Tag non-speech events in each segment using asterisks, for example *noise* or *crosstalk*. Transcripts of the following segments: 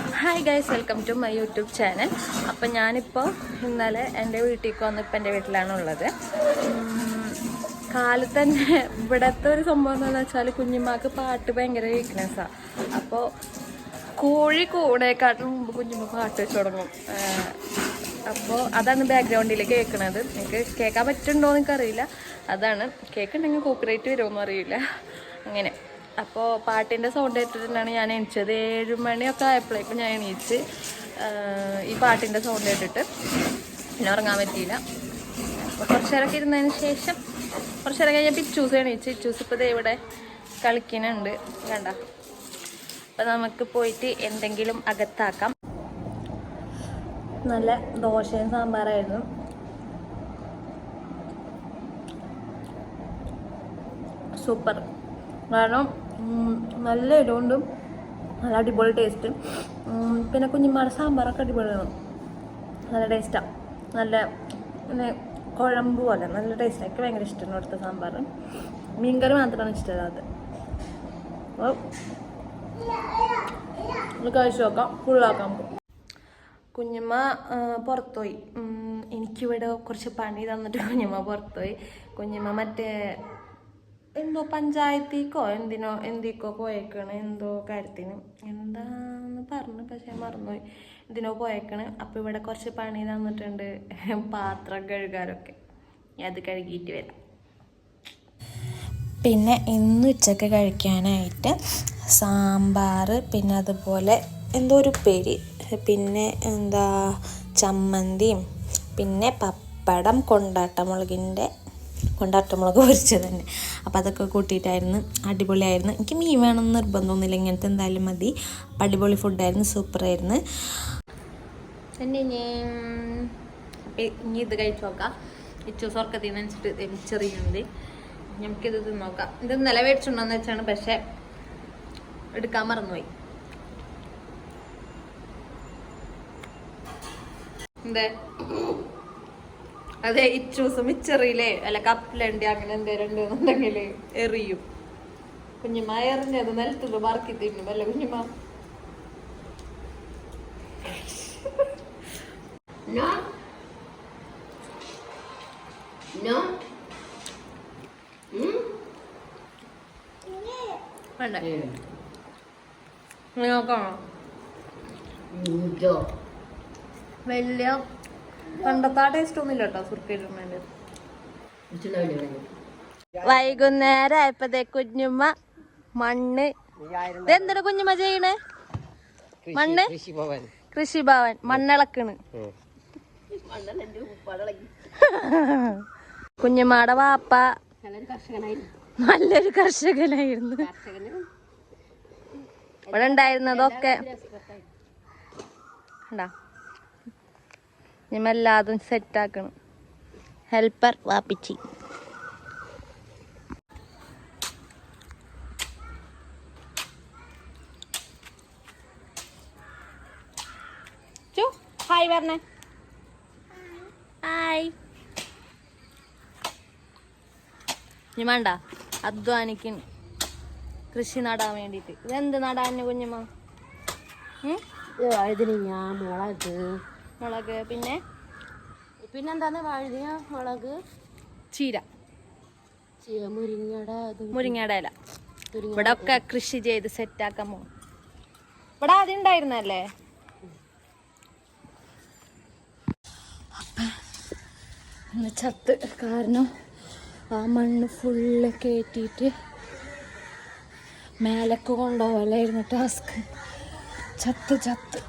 Hi guys welcome to my YouTube channel അപ്പം ഞാനിപ്പോൾ ഇന്നലെ എന്റെ വീട്ടിലേക്ക് വന്ന് ഇപ്പം എന്റെ വീട്ടിലാണ് ഉള്ളത്. കാലത്ത് തന്നെ ഇവിടുത്തെ ഒരു സംഭവം എന്താണെന്ന് വെച്ചാൽ കുഞ്ഞുമാക്ക് പാട്ട് ഭയങ്കര വീക്ക്നെസ്സാണ് അപ്പോൾ കോഴി കൂടെക്കാട്ടിലും മുമ്പ് കുഞ്ഞുമ്മ പാട്ട് വെച്ച് തുടങ്ങും. അപ്പോൾ അതാണ് ബാക്ക്ഗ്രൗണ്ടിൽ കേൾക്കുന്നത് എനിക്ക് കേൾക്കാൻ പറ്റുന്നുണ്ടോ എന്നൊക്കെ അറിയില്ല. അതാണ് കേൾക്കുന്നുണ്ടെങ്കിൽ കോപ്പറേറ്റ് വരുമോ എന്നറിയില്ല അങ്ങനെ. അപ്പോൾ പാട്ടിന്റെ സൗണ്ട് കേട്ടിട്ടാണ് ഞാൻ എണീച്ചത്. ഏഴ് മണിയൊക്കെ ആയപ്പോഴേക്കും ഞാൻ എണീച്ച് ഈ പാട്ടിന്റെ സൗണ്ട് കേട്ടിട്ട് പിന്നെ ഉറങ്ങാൻ പറ്റിയില്ല. അപ്പോൾ കുറച്ച് നേരമൊക്കെ ഇരുന്നതിന് ശേഷം കുറച്ച് നേരം കഴിഞ്ഞാൽ പിച്ചൂസ് എണീച്ച്. പിച്ചൂസ് ഇപ്പോൾ ഇവിടെ കളിക്കുന്നുണ്ട്. കണ്ട. അപ്പോൾ നമുക്ക് പോയിട്ട് എന്തെങ്കിലും അകത്താക്കാം. നല്ല ദോശയും സാമ്പാറായിരുന്നു. സൂപ്പർ. കാരണം നല്ല എരിവുണ്ടും നല്ല അടിപൊളി ടേസ്റ്റ് പിന്നെ കുഞ്ഞുമാരുടെ സാമ്പാറൊക്കെ അടിപൊളിയാണ്. നല്ല ടേസ്റ്റാണ് നല്ല പിന്നെ കുഴമ്പ് പോലെ നല്ല ടേസ്റ്റ് എനിക്ക് ഭയങ്കര ഇഷ്ടമാണ് അവിടുത്തെ സാമ്പാർ. മീൻകറി മാത്രമാണ് ഇഷ്ടമില്ലാത്തത്. അപ്പോൾ കഴിച്ചു നോക്കാം. ഫുള്ളാക്കാം കുഞ്ഞമ്മ പുറത്തുപോയി. എനിക്കിവിടെ കുറച്ച് പണി തന്നിട്ട് കുഞ്ഞമ്മ പുറത്തുപോയി. കുഞ്ഞമ്മ മറ്റേ എന്തോ പഞ്ചായത്തേക്കോ എന്തിനോ എന്തിക്കോ പോയേക്കണ് എന്തോ കാര്യത്തിന്. എന്താന്ന് പറഞ്ഞു പക്ഷെ മറന്നുപോയി. എന്തിനോ പോയേക്കണ്. അപ്പോൾ ഇവിടെ കുറച്ച് പണി തന്നിട്ടുണ്ട്. പാത്രം കഴുകാനൊക്കെ. അത് കഴുകിയിട്ട് വരാം. പിന്നെ ഇന്ന് ഉച്ചയ്ക്ക് കഴിക്കാനായിട്ട് സാമ്പാർ പിന്നെ അതുപോലെ എന്തോ ഒരു പേരി പിന്നെ എന്താ ചമ്മന്തിയും പിന്നെ പപ്പടം കൊണ്ടാട്ടമുളകിന്റെ കൊണ്ടാട്ടമുളക് *laughs* പൊരിച്ചത് തന്നെ. അപ്പോൾ അതൊക്കെ കൂട്ടിയിട്ടായിരുന്നു. അടിപൊളിയായിരുന്നു. എനിക്ക് മീൻ വേണമെന്ന് നിർബന്ധമൊന്നുമില്ല. ഇങ്ങനത്തെ എന്തായാലും മതി. അപ്പം അടിപൊളി ഫുഡായിരുന്നു സൂപ്പറായിരുന്നു പിന്നെ ഇനി ഇത് കഴിച്ചു നോക്കാം. ഇച്ചു സ്വർക്കത്തിൽ നിന്ന് ചെറിയുണ്ട്. നമുക്കിത് നോക്കാം. ഇത് നില മേടിച്ചുണ്ടോയെന്ന് വെച്ചാണ് പക്ഷേ എടുക്കാൻ മറന്നുപോയി. എന്തേ? അതെ ഇച്ചൂസ് മിച്ചറിയില്ലേ? അല്ല കപ്പിലുണ്ട് അങ്ങനെ എന്തേലും ഉണ്ടെന്നുണ്ടെങ്കിൽ എറിയും. കുഞ്ഞുമ്മ എറിഞ്ഞത് നിലത്തുള്ള ബാർക്കി തിന്നും അല്ല കുഞ്ഞുമ്മ? വേണ്ട. നോക്കണം. വലിയ പണ്ടത്തെ ആ ടേസ്റ്റ് കേട്ടോ. വൈകുന്നേരം ആയപ്പതേ കുഞ്ഞുമ്മ മണ്ണ്. ഇതെന്താണ് കുഞ്ഞുമ്മ ചെയ്യണേ? മണ്ണ്? കൃഷിഭവൻ മണ്ണിളക്കണ്. കുഞ്ഞുമാടെ വാപ്പ നല്ലൊരു കർഷകനായിരുന്നു. ഇവിടെ ഉണ്ടായിരുന്നതൊക്കെ കണ്ടാ? ഇനിമ എല്ലാതും സെറ്റാക്കണം ഹെൽപ്പർ വാപ്പിച്ചി ചു ഹായ് പറഞ്ഞേ ഹായ്. ഇനി വേണ്ട അധ്വാനിക്കുന്നു കൃഷി നടാൻ വേണ്ടിയിട്ട്. ഇതെന്ത് നടാന് കുഞ്ഞമ്മ? ഇതിന് ഞാൻ മുളക് മുളക് പിന്നെ പിന്നെന്താന്ന് വഴുതിയ മുളക്? ചീര. ചീ- മുരിങ്ങയുടെ ഇല. ഇവിടെ ഒക്കെ കൃഷി ചെയ്ത് സെറ്റാക്കാൻ പോകും ഇവിടെ ആദ്യം ഉണ്ടായിരുന്നല്ലേ ചത്ത് കാരണം ആ മണ്ണ് ഫുള്ള് കയറ്റിയിട്ട് മേലക്ക് കൊണ്ടുപോകലായിരുന്നു ടാസ്ക് ചത്ത് ചത്ത്.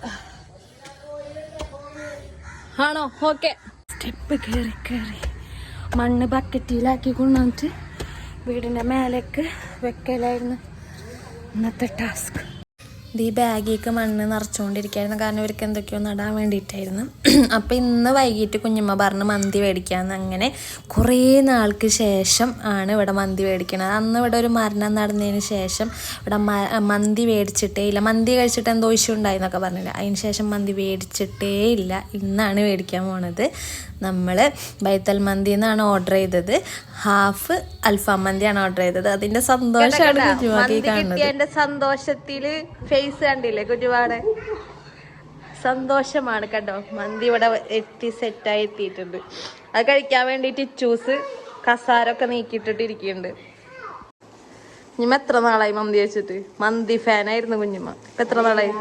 ആണോ? ഓക്കെ. സ്റ്റെപ്പ് കയറി കയറി മണ്ണ് ബക്കറ്റിലാക്കി കൊണ്ടുവന്നിട്ട് വീടിന്റെ മേലേക്ക് വെക്കലായിരുന്നു. ഇന്നത്തെ ടാസ്ക്. ഈ ബാഗിലേക്ക് മണ്ണ് നിറച്ചുകൊണ്ടിരിക്കുകയായിരുന്നു. കാരണം ഇവർക്ക് എന്തൊക്കെയോ നടാൻ വേണ്ടിയിട്ടായിരുന്നു. അപ്പോൾ ഇന്ന് വൈകിട്ട് കുഞ്ഞമ്മ പറഞ്ഞ് മന്തി മേടിക്കാമെന്ന് അങ്ങനെ കുറേ നാൾക്ക് ശേഷം ആണ് ഇവിടെ മന്തി മേടിക്കണത്. അന്ന് ഇവിടെ ഒരു മരണം നടന്നതിന് ശേഷം ഇവിടെ മന്തി മേടിച്ചിട്ടേ ഇല്ല. മന്തി കഴിച്ചിട്ട് എന്തോ ഇഷ്യൂ ഉണ്ടായിന്നൊക്കെ പറഞ്ഞില്ല? അതിന് ശേഷം മന്തി മേടിച്ചിട്ടേ ഇല്ല. ഇന്നാണ് മേടിക്കാൻ പോണത്. നമ്മൾ ബൈത്തൽ മന്തി എന്നാണ് ഓർഡർ ചെയ്തത്. ഹാഫ് അൽഫാം മന്തിയാണ് ഓർഡർ ചെയ്തത്. അതിന്റെ സന്തോഷമാണ് കാണുന്നത്. സന്തോഷത്തിൽ ഫേസ് കണ്ടില്ലേ കുജുവാടെ സന്തോഷമാണ് കണ്ടോ. മന്തി ഇവിടെ എത്തി സെറ്റായി എത്തിയിട്ടുണ്ട്. അത് കഴിക്കാൻ വേണ്ടിയിട്ട് ചൂസ് കസാരൊക്കെ നീക്കിയിട്ടിട്ട് ഇരിക്കുന്നുണ്ട്. കുഞ്ഞുമ്മ എത്ര നാളായി മന്തി വെച്ചിട്ട് മന്തി ഫാനായിരുന്നു കുഞ്ഞുമ്മ. ഇപ്പൊ എത്ര നാളായി?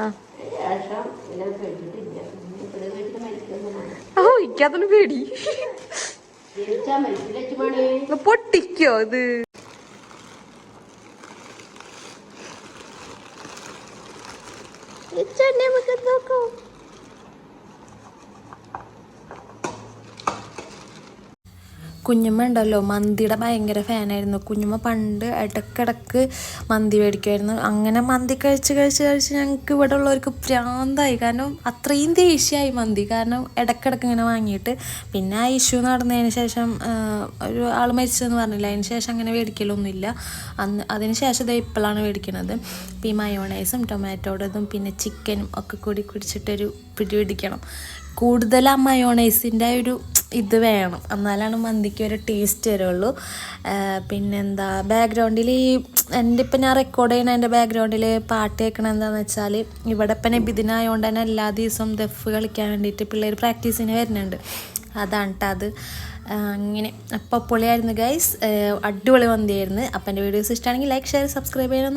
ആ. ശേഷം കേട്ടിട്ടില്ല ഇവിടെ വീട്ടിൽ മരിക്കുന്നതാണ് ഓ പേടി. ജനിച്ചാ മരിച്ചില്ല ചുമണി ഇത് പൊട്ടിക്കോ ഇത്? ഇച്ചെന്നെ നമുക്ക് നോക്കാം. കുഞ്ഞുമ്മ ഉണ്ടല്ലോ മന്തിയുടെ ഭയങ്കര ഫാനായിരുന്നു. കുഞ്ഞുമ്മ പണ്ട് ഇടക്കിടക്ക് മന്തി മേടിക്കുമായിരുന്നു. അങ്ങനെ മന്തി കഴിച്ച് കഴിച്ച് കഴിച്ച് ഞങ്ങൾക്ക് ഇവിടെ ഉള്ളവർക്ക് ഭ്രാന്തായി. കാരണം അത്രയും ദേഷ്യമായി മന്തി. കാരണം ഇടക്കിടക്ക് ഇങ്ങനെ വാങ്ങിയിട്ട്. പിന്നെ ആ ഇഷ്യൂ നടന്നതിന് ശേഷം ഒരു ആൾ മരിച്ചതെന്ന് പറഞ്ഞില്ല അതിന് ശേഷം അങ്ങനെ മേടിക്കലൊന്നുമില്ല. അന്ന് അതിന് ശേഷം ദേ ഇപ്പോഴാണ് മേടിക്കുന്നത് ഈ മയോണൈസും ടൊമാറ്റോടതും പിന്നെ ചിക്കനും ഒക്കെ കൂടി കുടിച്ചിട്ടൊരു പിടി പിടിക്കണം. കൂടുതൽ ആ മയോണൈസിന്റെ ഒരു ഇത് വേണം. എന്നാലാണ് മന്തിക്ക് ഒരു ടേസ്റ്റ് വരുള്ളൂ. പിന്നെന്താ ബാക്ക്ഗ്രൗണ്ടിൽ ഈ എന്റെ ഇപ്പം ഞാൻ റെക്കോർഡ് ചെയ്യണ എന്റെ ബാക്ക്ഗ്രൗണ്ടിൽ പാട്ട് കേൾക്കണ എന്താണെന്ന് വെച്ചാൽ ഇവിടെ ഇപ്പം നബിദിനായതുകൊണ്ട് തന്നെ എല്ലാ ദിവസവും ദഫ് കളിക്കാൻ വേണ്ടിയിട്ട് പിള്ളേർ പ്രാക്ടീസിന് വരുന്നുണ്ട്. അതാണ് കേട്ടോ അത് അങ്ങനെ. അപ്പോൾ പൊളിയായിരുന്നു ഗൈസ് അടിപൊളി മന്തിയായിരുന്നു. അപ്പം എന്റെ വീഡിയോസ് ഇഷ്ടമാണെങ്കിൽ ലൈക്ക് ഷെയർ സബ്സ്ക്രൈബ് ചെയ്യാനൊന്നും